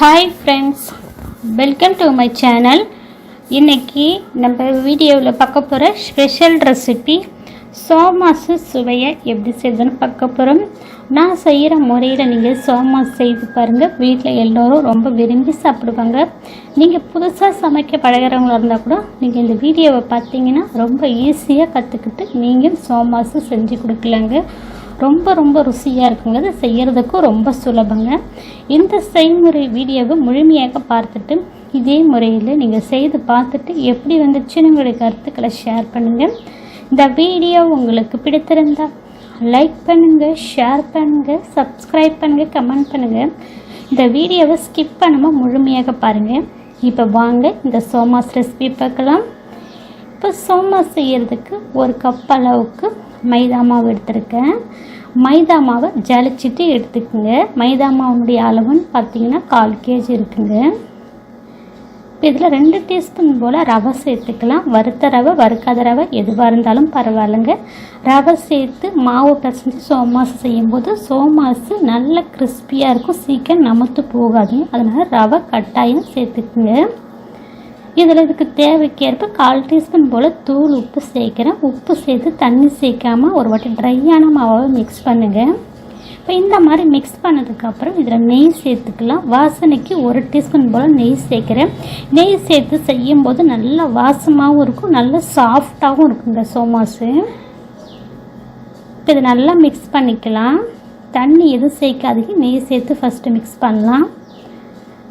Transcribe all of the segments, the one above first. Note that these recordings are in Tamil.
Hi friends welcome to my channel இன்றைக்கி நம்ம வீடியோவில் பார்க்க போகிற ஸ்பெஷல் ரெசிபி சோமாசு சுவையை எப்படி செய்யுதுன்னு பார்க்க போகிறோம். நான் செய்கிற முறையில் நீங்கள் சோமாஸ் செய்து பாருங்கள் வீட்டில் எல்லோரும் ரொம்ப விரும்பி சாப்பிடுவாங்க. நீங்கள் புதுசாக சமைக்க பழகிறவங்களா இருந்தால் கூட நீங்கள் இந்த வீடியோவை பார்த்தீங்கன்னா ரொம்ப ஈஸியாக கற்றுக்கிட்டு நீங்கள் சோமாசு செஞ்சு கொடுக்கலாங்க. ரொம்ப ரொம்ப ருசியாக இருக்குங்கிறது செய்கிறதுக்கும் ரொம்ப சுலபங்க. இந்த செய்முறை வீடியோவை முழுமையாக பார்த்துட்டு இதே முறையில் நீங்கள் செய்து பார்த்துட்டு எப்படி வந்துச்சுன்னு உங்களுடைய கருத்துக்களை ஷேர் பண்ணுங்கள் இந்த வீடியோ உங்களுக்கு பிடித்திருந்தா லைக் பண்ணுங்கள் ஷேர் பண்ணுங்கள் சப்ஸ்கிரைப் பண்ணுங்கள் கமெண்ட் பண்ணுங்கள் இந்த வீடியோவை ஸ்கிப் பண்ணாமல் முழுமையாக பாருங்கள் இப்போ வாங்க இந்த சோமாஸ் ரெசிபி பார்க்கலாம். இப்போ சோமாஸ் செய்கிறதுக்கு ஒரு கப் அளவுக்கு மைதா மாவு எடுத்திருக்கேன். மைதா மாவை ஜலிச்சிட்டு எடுத்துக்கோங்க. மைதா மாவுனுடைய அளவுன்னு பார்த்தீங்கன்னா கால் கேஜி இருக்குங்க. இப்போ இதில் ரெண்டு டீஸ்பூன் போல் ரவை சேர்த்துக்கலாம். வறுத்த ரவை வறுக்காத ரவை எதுவாக இருந்தாலும் பரவாயில்லைங்க. ரவை சேர்த்து மாவு பிசைஞ்சு சோமாசு செய்யும்போது சோமாசு நல்ல கிறிஸ்பியாக இருக்கும். சீக்கிரம் நமத்து போகாதுங்க. அதனால் ரவை கட்டாயம் சேர்த்துக்குங்க. இதில் இதுக்கு தேவைக்கேற்ப கால் டீஸ்பூன் போல் தூள் உப்பு சேர்க்குறேன். உப்பு சேர்த்து தண்ணி சேர்க்காமல் ஒரு வாட்டி ட்ரையான மாவை மிக்ஸ் பண்ணுங்கள் இப்போ இந்த மாதிரி மிக்ஸ் பண்ணதுக்கப்புறம் இதில் நெய் சேர்த்துக்கலாம். வாசனைக்கு ஒரு டீஸ்பூன் போல் நெய் சேர்க்குறேன். நெய் சேர்த்து செய்யும்போது நல்லா வாசமாகவும் இருக்கும் நல்லா சாஃப்டாகவும் இருக்குங்க சோமாஸு. இப்போ இதை நல்லா மிக்ஸ் பண்ணிக்கலாம். தண்ணி எதுவும் சேர்க்காதீங்க நெய் சேர்த்து ஃபஸ்ட்டு மிக்ஸ் பண்ணலாம்.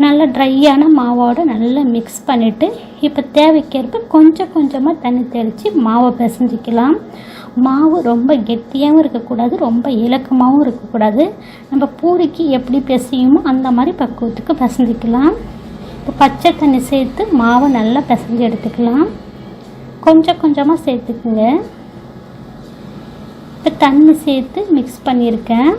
நல்லா ட்ரையான மாவோடு நல்லா மிக்ஸ் பண்ணிவிட்டு இப்போ தேவைக்கேற்ப கொஞ்சம் கொஞ்சமாக தண்ணி தெளித்து மாவை பிசைஞ்சிக்கலாம். மாவு ரொம்ப கெட்டியாகவும் இருக்கக்கூடாது ரொம்ப இலக்கமாகவும் இருக்கக்கூடாது. நம்ம பூரிக்கு எப்படி பிசையுமோ அந்த மாதிரி பக்குவத்துக்கு பிசைஞ்சிக்கலாம். இப்போ பச்சை தண்ணி சேர்த்து மாவை நல்லா பிசைஞ்சு எடுத்துக்கலாம். கொஞ்சம் கொஞ்சமாக சேர்த்துக்குங்க. இப்போ தண்ணி சேர்த்து மிக்ஸ் பண்ணியிருக்கேன்.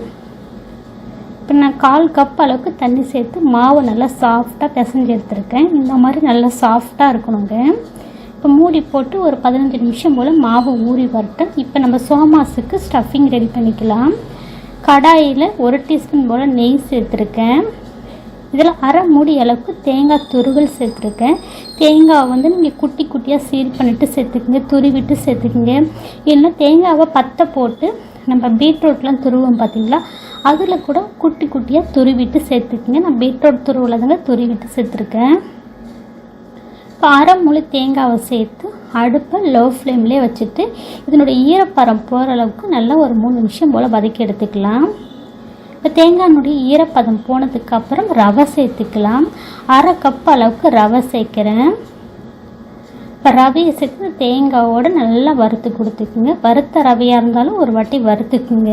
இப்போ நான் கால் கப் அளவுக்கு தண்ணி சேர்த்து மாவை நல்லா சாஃப்டாக பிசைஞ்சு எடுத்துருக்கேன். இந்த மாதிரி நல்லா சாஃப்டாக இருக்கணுங்க. இப்போ மூடி போட்டு ஒரு பதினஞ்சு நிமிஷம் போல் மாவு ஊறி வரட்டும். இப்போ நம்ம சோமாஸுக்கு ஸ்டஃபிங் ரெடி பண்ணிக்கலாம். கடாயில் ஒரு டீஸ்பூன் போல் நெய் சேர்த்துருக்கேன். இதில் அரை மூடி அளவுக்கு தேங்காய் துருவல் சேர்த்துருக்கேன். தேங்காவை வந்து நீங்கள் குட்டி குட்டியாக சீல் பண்ணிவிட்டு சேர்த்துக்குங்க துருவிட்டு சேர்த்துக்குங்க. இல்லைன்னா தேங்காவை பற்ற போட்டு நம்ம பீட்ரூட்லாம் துருவோம் பார்த்தீங்களா? அதில் கூட குட்டி குட்டியாக துருவிட்டு சேர்த்துக்குங்க. நான் பீட்ரூட் துருவில் தாங்க துருவிட்டு சேர்த்துருக்கேன். இப்போ அரை முழு தேங்காவை சேர்த்து அடுப்பை லோ ஃப்ளேம்லேயே வச்சுட்டு இதனுடைய ஈரப்பதம் போகிற அளவுக்கு நல்லா ஒரு மூணு நிமிஷம் போல் வதக்கி எடுத்துக்கலாம். இப்போ தேங்காயினுடைய ஈரப்பதம் போனதுக்கப்புறம் ரவை சேர்த்துக்கலாம். அரை கப் அளவுக்கு ரவை சேர்க்குறேன். இப்போ ரவையை சேர்த்து தேங்காவோடு நல்லா வறுத்து கொடுத்துக்குங்க. வறுத்த ரவையாக இருந்தாலும் ஒரு வாட்டி வறுத்துக்குங்க.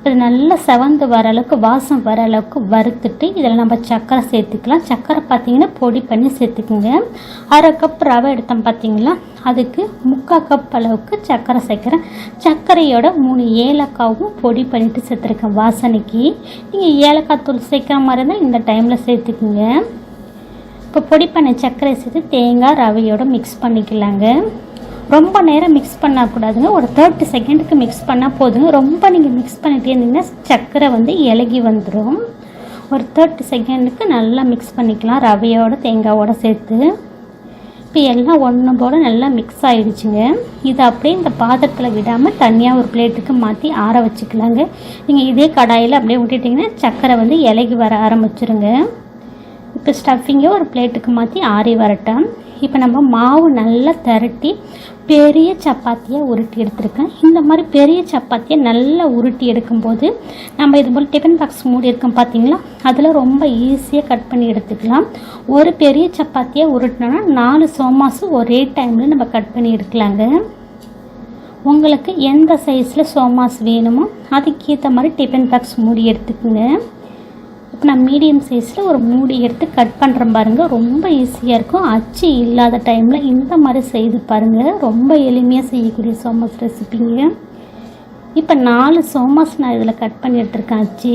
இது நல்லா செவந்து வர அளவுக்கு வாசம் வர அளவுக்கு வறுத்துட்டு இதில் நம்ம சர்க்கரை சேர்த்துக்கலாம். சர்க்கரை பார்த்தீங்கன்னா பொடி பண்ணி சேர்த்துக்குங்க. அரை கப் ரவை எடுத்தோம் பார்த்தீங்களா? அதுக்கு முக்கால் கப் அளவுக்கு சர்க்கரை சேர்க்குறேன். சர்க்கரையோட மூணு ஏலக்காவும் பொடி பண்ணிட்டு சேர்த்துருக்கேன் வாசனைக்கு. நீங்கள் ஏலக்காய் தூள் சேர்க்குற மாதிரி இருந்தால் இந்த டைமில் சேர்த்துக்குங்க. இப்போ பொடி பண்ண சர்க்கரை சேர்த்து தேங்காய் ரவையோட மிக்ஸ் பண்ணிக்கலாங்க. ரொம்ப நேரம் மிக்ஸ் பண்ணக்கூடாதுங்க ஒரு தேர்ட்டி செகண்டுக்கு மிக்ஸ் பண்ணால் போதுங்க. ரொம்ப நீங்கள் மிக்ஸ் பண்ணிட்டே இருந்தீங்கன்னா சர்க்கரை வந்து இலகி வந்துடும் ஒரு தேர்ட்டி செகண்டுக்கு நல்லா மிக்ஸ் பண்ணிக்கலாம். ரவையோட தேங்காவோடு சேர்த்து. இப்போ எல்லாம் ஒன்று போல் நல்லா மிக்ஸ் ஆகிடுச்சுங்க இது அப்படியே இந்த பாத்திரத்தில் விடாமல் தனியாக ஒரு பிளேட்டுக்கு மாற்றி ஆற வச்சுக்கலாங்க. நீங்கள் இதே கடாயில் அப்படியே விட்டுட்டிங்கன்னா சர்க்கரை வந்து இலகி வர ஆரம்பிச்சிருங்க. ஸ்டஃபிங்கை ஒரு பிளேட்டுக்கு மாற்றி ஆறி வரட்டும். இப்போ நம்ம மாவு நல்லா திரட்டி பெரிய சப்பாத்தியாக உருட்டி எடுத்துருக்கேன். இந்த மாதிரி பெரிய சப்பாத்தியை நல்லா உருட்டி எடுக்கும்போது நம்ம இது போல் டிஃபன் பாக்ஸ் மூடி இருக்கோம் பார்த்தீங்களா அதில் ரொம்ப ஈஸியாக கட் பண்ணி எடுத்துக்கலாம். ஒரு பெரிய சப்பாத்தியாக உருட்டினோன்னா நாலு சோமாசு ஒரே டைமில் நம்ம கட் பண்ணி எடுக்கலாங்க. உங்களுக்கு எந்த சைஸில் சோமாஸ் வேணுமோ அதுக்கேற்ற மாதிரி டிஃபன் பாக்ஸ் மூடி எடுத்துக்கோங்க. இப்போ நான் மீடியம் சைஸில் ஒரு மூடி எடுத்து கட் பண்ணுறேன் பாருங்கள் ரொம்ப ஈஸியாக இருக்கும். அச்சு இல்லாத டைமில் இந்த மாதிரி செய்து பாருங்கள் ரொம்ப எளிமையாக செய்யக்கூடிய சோமாஸ் ரெசிபிங்க இப்போ நாலு சோமாஸ் நான் இதில் கட் பண்ணி எடுத்துருக்கேன் அச்சு.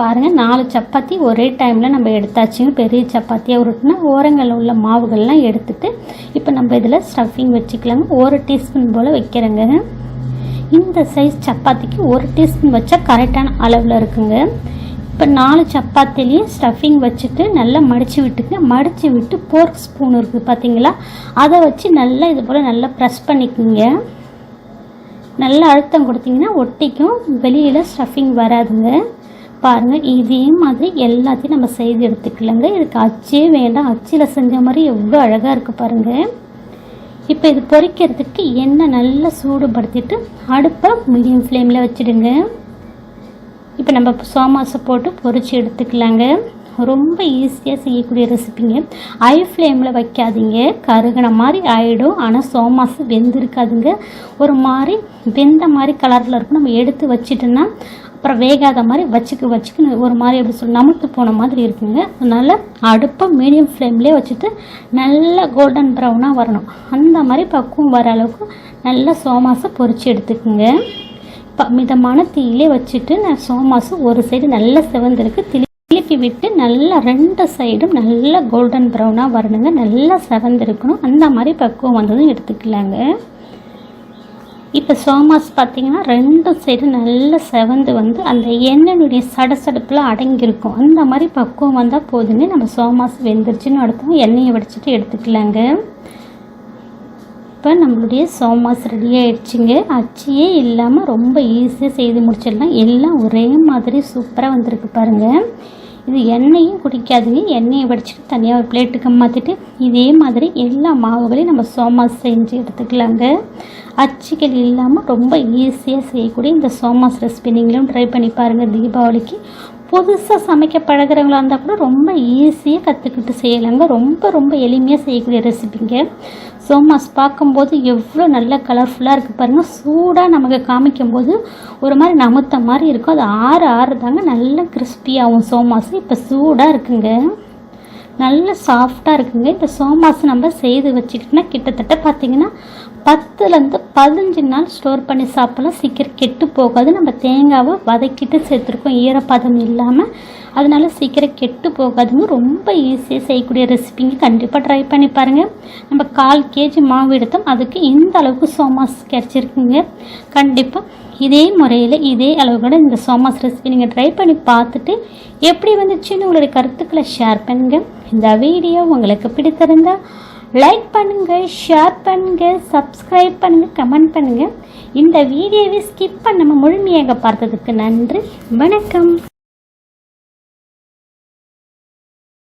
பாருங்கள் நாலு சப்பாத்தி ஒரே டைமில் நம்ம எடுத்தாச்சுங்க. பெரிய சப்பாத்தியாக உருட்டினா ஓரங்களில் உள்ள மாவுகள்லாம் எடுத்துட்டு இப்போ நம்ம இதில் ஸ்டஃபிங் வச்சுக்கலாங்க. ஒரு டீஸ்பூன் போல் வைக்கிறேங்க. இந்த சைஸ் சப்பாத்திக்கு ஒரு டீஸ்பூன் வச்சா கரெக்டான அளவில் இருக்குங்க. இப்போ நாலு சப்பாத்திலையும் ஸ்டஃபிங் வச்சுட்டு நல்லா மடித்து விட்டுங்க. மடித்து விட்டு போர்க் ஸ்பூன் இருக்குது பார்த்தீங்களா அதை வச்சு நல்லா இது போல் நல்லா ப்ரெஸ் பண்ணிக்கோங்க. நல்லா அழுத்தம் கொடுத்தீங்கன்னா ஒட்டிக்கும். வெளியில் ஸ்டஃபிங் வராதுங்க. பாருங்கள் இதே மாதிரி எல்லாத்தையும் நம்ம செய்து எடுத்துக்கலாங்க. இதுக்கு அச்சே வேண்டாம். அச்சில் செஞ்ச மாதிரி எவ்வளோ அழகாக இருக்குது பாருங்கள் இப்போ இது பொறிக்கிறதுக்கு எண்ணெய் நல்லா சூடுபடுத்திட்டு அடுப்பை மீடியம் ஃப்ளேமில் வச்சுடுங்க. இப்போ நம்ம சோமாஸை போட்டு பொறிச்சு எடுத்துக்கலாங்க. ரொம்ப ஈஸியாக செய்யக்கூடிய ரெசிபிங்க ஐ ஃப்ளேமில் வைக்காதீங்க. கருகின மாதிரி ஆகிடும் ஆனால் சோமாசு வெந்திருக்காதுங்க. ஒரு மாதிரி வெந்த மாதிரி கலரில் இருக்கும். நம்ம எடுத்து வச்சுட்டோன்னா அப்புறம் வேகாத மாதிரி வச்சுக்க வச்சுக்க ஒரு மாதிரி எப்படி சொல்லி நமுத்து போன மாதிரி இருக்குங்க. அதனால் அடுப்பை மீடியம் ஃப்ளேம்லேயே வச்சுட்டு நல்லா கோல்டன் ப்ரௌனாக வரணும். அந்த மாதிரி பக்குவம் வர அளவுக்கு நல்லா சோமாசை பொறிச்சு எடுத்துக்கோங்க. இப்போ மிதமான தீயிலே வச்சுட்டு நான் சோமாசு ஒரு சைடு நல்லா செவந்திருக்கு. திருப்பி விட்டு நல்லா ரெண்டு சைடும் நல்லா கோல்டன் ப்ரௌனாக வரணுங்க. நல்லா செவந்திருக்கணும். அந்த மாதிரி பக்குவம் வந்ததும் எடுத்துக்கலாங்க. இப்போ சோமாஸ் பார்த்தீங்கன்னா ரெண்டு சைடு நல்லா செவந்து வந்து அந்த எண்ணெயுடைய சடசடுப்பில் அடங்கியிருக்கும். அந்த மாதிரி பக்குவம் வந்தால் போதுமே நம்ம சோமாஸ் வெந்துருச்சுன்னு அடுத்தோம் எண்ணெயை வடிச்சிட்டு எடுத்துக்கலாங்க. இப்போ நம்மளுடைய சோமாஸ் ரெடி ஆகிடுச்சிங்க அச்சியே இல்லாமல் ரொம்ப ஈஸியாக செய்து முடிச்சிடலாம். எல்லாம் ஒரே மாதிரி சூப்பராக வந்திருக்கு பாருங்கள் இது எண்ணெயும் குடிக்காதுங்க எண்ணெயை வடிச்சிட்டு தனியாக ஒரு பிளேட்டுக்கு மாற்றிட்டு இதே மாதிரி எல்லா மாவுகளையும் நம்ம சோமாஸ் செஞ்சு எடுத்துக்கலாங்க. அச்சுகள் இல்லாமல் ரொம்ப ஈஸியாக செய்யக்கூடிய இந்த சோமாஸ் ரெசிபி நீங்களும் ட்ரை பண்ணி பாருங்கள் தீபாவளிக்கு. புதுசாக சமைக்க பழகிறவங்களா இருந்தால் கூட ரொம்ப ஈஸியாக கற்றுக்கிட்டு செய்யலாங்க. ரொம்ப ரொம்ப எளிமையாக செய்யக்கூடிய ரெசிபிங்க சோமாஸ் பார்க்கும்போது எவ்வளோ நல்ல கலர்ஃபுல்லாக இருக்குது பாருங்கள் சூடாக நமக்கு காமிக்கும்போது ஒரு மாதிரி நமுத்த மாதிரி இருக்கும். அது ஆறு ஆறு தாங்க நல்ல கிறிஸ்பியாகும் சோமாஸ் இப்போ சூடாக இருக்குங்க. நல்ல சாஃப்டாக இருக்குங்க. இப்போ சோமாஸ் நம்ம செய்து வச்சுக்கிட்டோன்னா கிட்டத்தட்ட பார்த்திங்கன்னா பத்துலேருந்து பதினஞ்சு நாள் ஸ்டோர் பண்ணி சாப்பிடலாம். சீக்கிரம் கெட்டு போகாது. நம்ம தேங்காவை வதக்கிட்டு சேர்த்துருக்கோம். ஈரப்பதம் இல்லாமல் அதனால சீக்கிரம் கெட்டு போகாதுங்க. ரொம்ப ஈஸியாக செய்யக்கூடிய ரெசிபிங்க கண்டிப்பாக ட்ரை பண்ணி பாருங்கள் நம்ம கால் கேஜி மாவு எடுத்தோம். அதுக்கு இந்த அளவுக்கு சோமாஸ் கிடச்சிருக்குங்க. கண்டிப்பாக இதே முறையில் இதே அளவுகளோட இந்த சோமாஸ் ரெசிபி நீங்கள் ட்ரை பண்ணி பார்த்துட்டு எப்படி வந்துச்சுன்னு உங்களுடைய கருத்துக்களை ஷேர் பண்ணுங்கள் இந்த வீடியோ உங்களுக்கு பிடித்திருந்தால் லைக் பண்ணுங்கள் ஷேர் பண்ணுங்கள் சப்ஸ்கிரைப் பண்ணுங்கள் கமெண்ட் பண்ணுங்கள் இந்த வீடியோவை ஸ்கிப் பண்ணாமல் முழுமையாக பார்த்ததுக்கு நன்றி வணக்கம்.